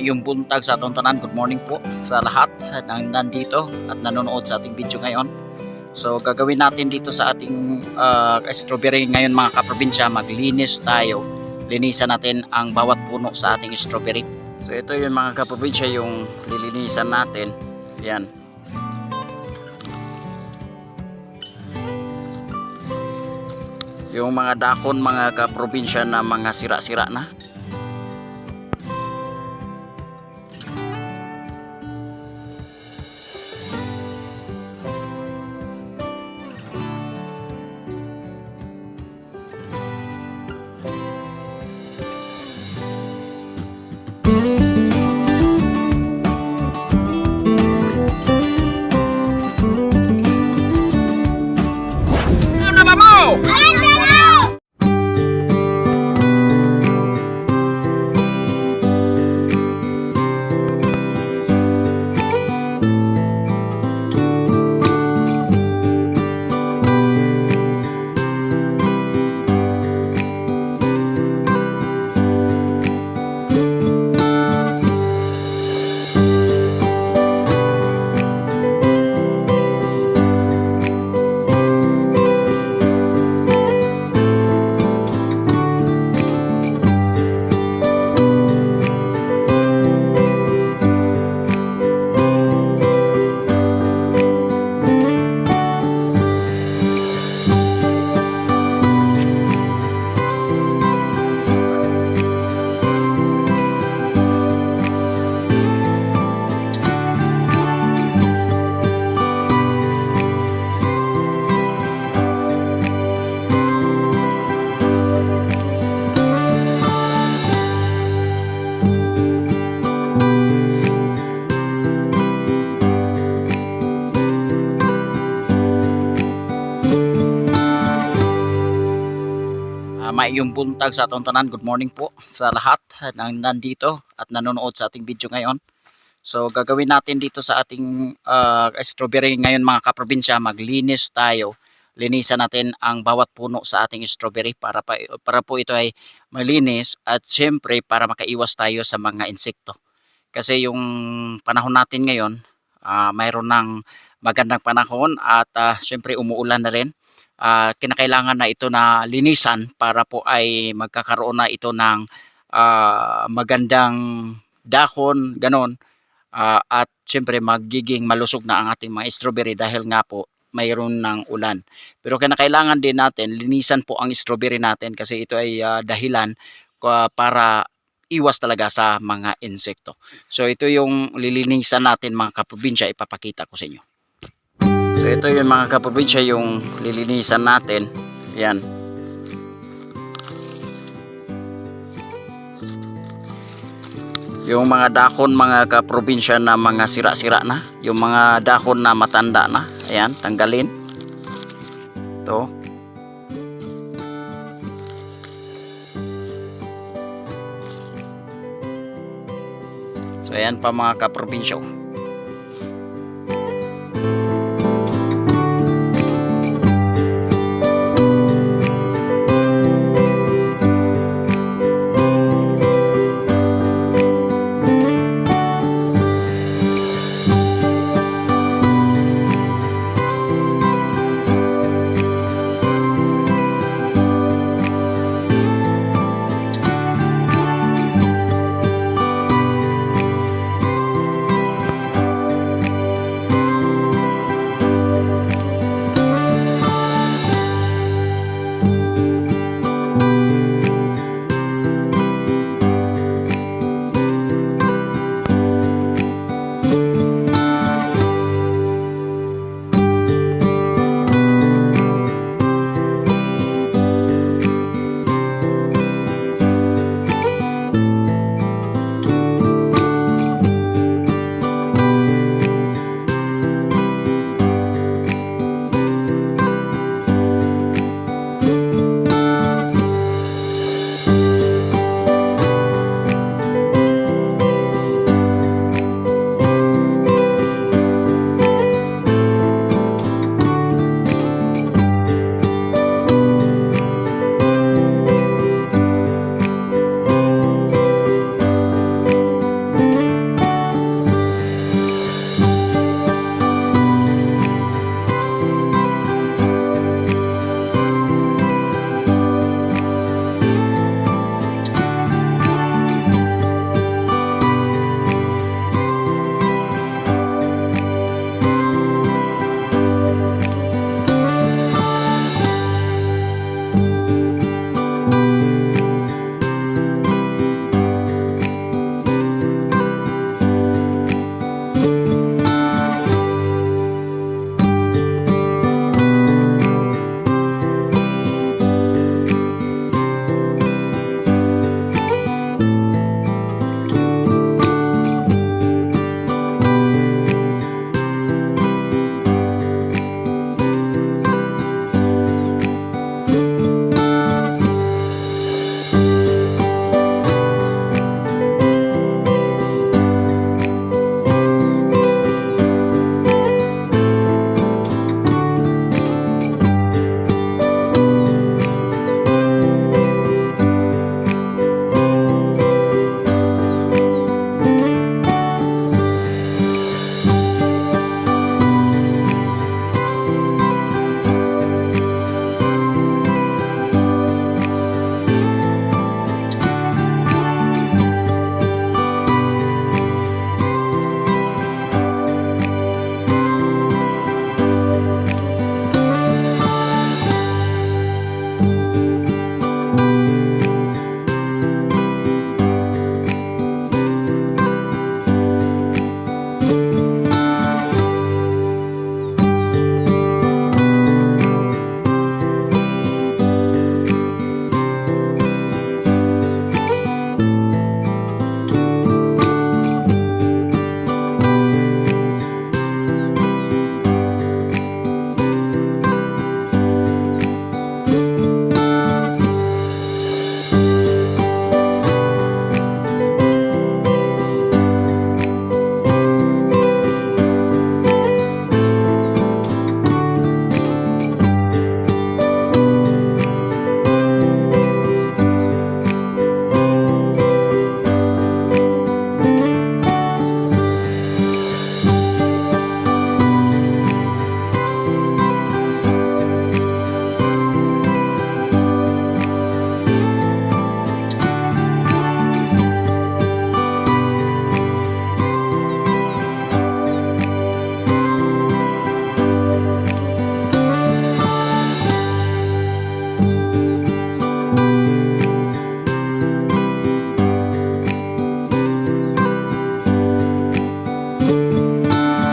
maayong buntag sa atong tanan. Good morning po sa lahat ng nandito at nanonood sa ating video ngayon. So gagawin natin dito sa ating uh, strawberry ngayon mga kaprobinsya, maglinis tayo. Linisan natin ang bawat puno sa ating strawberry. So ito yung mga kaprobinsya yung lilinisan natin. Yan. Yung mga dakon mga kaprobinsya na mga sira-sira na. Maayong buntag sa atong tanan. Good morning po sa lahat ng nandito at nanonood sa ating video ngayon. So gagawin natin dito sa ating uh, strawberry ngayon mga kaprobinsya, maglinis tayo. Linisan natin ang bawat puno sa ating strawberry para, pa, para po ito ay malinis at siyempre para makaiwas tayo sa mga insekto. Kasi yung panahon natin ngayon, uh, mayroon ng magandang panahon at uh, siyempre umuulan na rin uh, kinakailangan na ito na linisan para po ay magkakaroon na ito ng uh, magandang dahon, ganon. Uh, at syempre magiging malusog na ang ating mga strawberry dahil nga po mayroon ng ulan. Pero kinakailangan din natin linisan po ang strawberry natin kasi ito ay uh, dahilan uh, para iwas talaga sa mga insekto. So ito yung lilinisan natin mga kaprobinsya ipapakita ko sa inyo. So ito yung mga kaprobinsya yung lilinisan natin. Yan. Yung mga dahon mga kaprobinsya na mga sira-sira na. Yung mga dahon na matanda na. Ayan, tanggalin. Ito. So ayan pa mga kaprobinsya.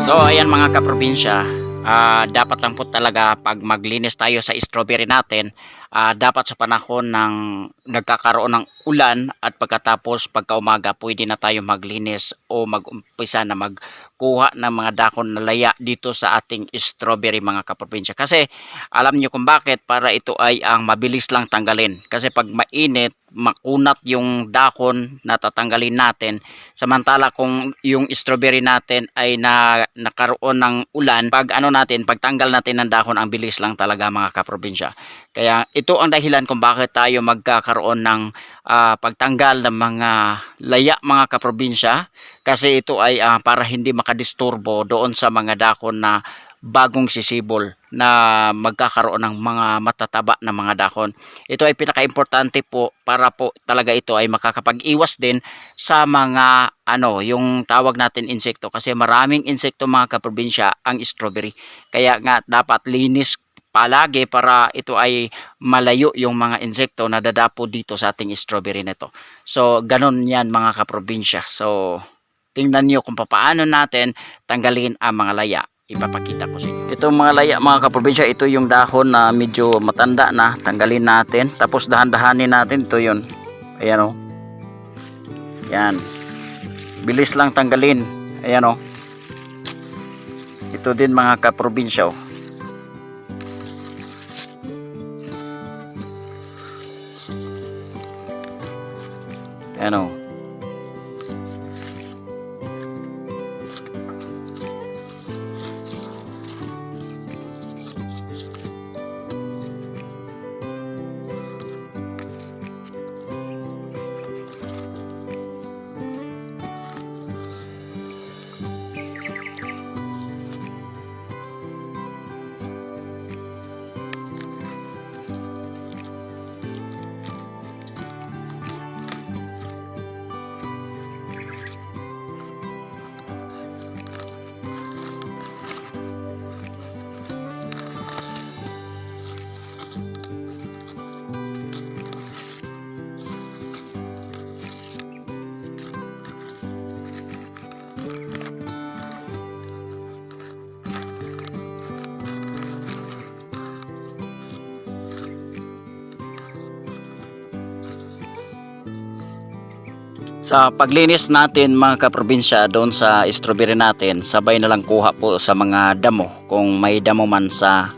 So ayan mga kaprobinsya, ah, dapat lang po talaga pag maglinis tayo sa strawberry natin, ah, dapat sa panahon ng nagkakaroon ng ulan at pagkatapos pagkaumaga pwede na tayo maglinis o mag-umpisa na magkuha ng mga dakon na laya dito sa ating strawberry mga kaprobinsya. Kasi alam nyo kung bakit para ito ay ang mabilis lang tanggalin. Kasi pag mainit, makunat yung dakon na tatanggalin natin. Samantala kung yung strawberry natin ay na nakaroon ng ulan, pag ano natin, pagtanggal natin ng dahon, ang bilis lang talaga mga kaprobinsya. Kaya ito ang dahilan kung bakit tayo magkakaroon ng ah, pagtanggal ng mga laya mga kaprobinsya kasi ito ay ah, para hindi makadisturbo doon sa mga dakon na bagong sisibol na magkakaroon ng mga matataba na mga dahon. Ito ay pinaka-importante po para po talaga ito ay makakapag-iwas din sa mga ano, yung tawag natin insekto kasi maraming insekto mga kaprobinsya ang strawberry. Kaya nga dapat linis palagi para ito ay malayo yung mga insekto na dadapo dito sa ating strawberry nito. So, ganun yan mga kaprobinsya. So, tingnan nyo kung paano natin tanggalin ang mga laya. Ipapakita ko sa inyo. Ito mga laya mga kaprobinsya, ito yung dahon na medyo matanda na. Tanggalin natin. Tapos dahan-dahanin natin. Ito yun. Ayan o. Yan. Bilis lang tanggalin. Ayan o. Ito din mga kaprobinsya o. Ayan Sa paglinis natin mga kaprobinsya doon sa strawberry natin, sabay na lang kuha po sa mga damo kung may damo man sa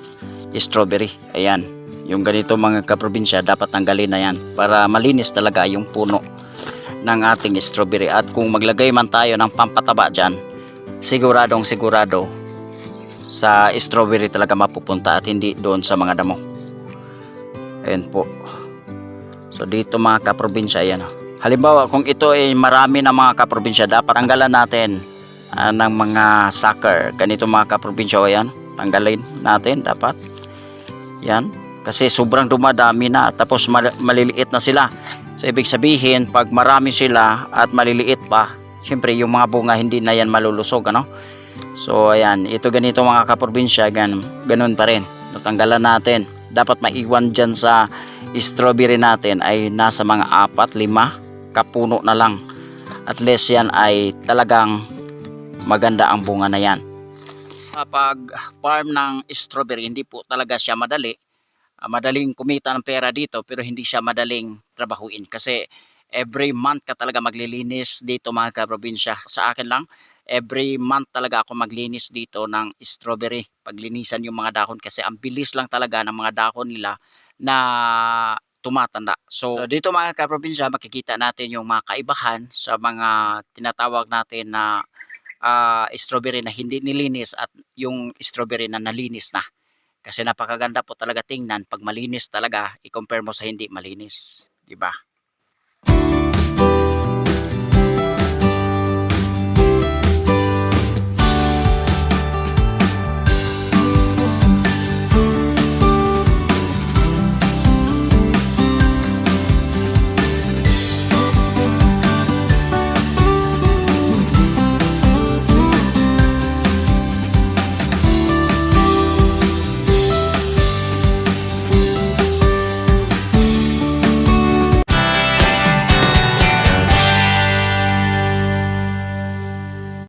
strawberry. Ayan, yung ganito mga kaprobinsya dapat tanggalin na yan para malinis talaga yung puno ng ating strawberry. At kung maglagay man tayo ng pampataba dyan, siguradong sigurado sa strawberry talaga mapupunta at hindi doon sa mga damo. Ayan po. So dito mga kaprobinsya, ayan oh. Halimbawa, kung ito ay marami na mga kaprobinsya, dapat tanggalan natin ah, ng mga sucker. Ganito mga kaprobinsya, o yan, tanggalin natin dapat. Yan, kasi sobrang dumadami na, tapos mal- maliliit na sila. So, ibig sabihin, pag marami sila at maliliit pa, siyempre yung mga bunga hindi na yan malulusog, ano? So, ayan, ito ganito mga kaprobinsya, gan, ganun pa rin. Natanggalan natin. Dapat maiwan dyan sa strawberry natin ay nasa mga apat, lima kapuno na lang. At least yan ay talagang maganda ang bunga na yan. Kapag farm ng strawberry, hindi po talaga siya madali. Ah, madaling kumita ng pera dito pero hindi siya madaling trabahuin kasi every month ka talaga maglilinis dito mga kaprobinsya. Sa akin lang, every month talaga ako maglinis dito ng strawberry. Paglinisan yung mga dahon kasi ang bilis lang talaga ng mga dahon nila na tumatanda. So, dito mga kaprobinsya, makikita natin yung mga kaibahan sa mga tinatawag natin na ah, strawberry na hindi nilinis at yung strawberry na nalinis na. Kasi napakaganda po talaga tingnan pag malinis talaga i-compare mo sa hindi malinis, 'di ba?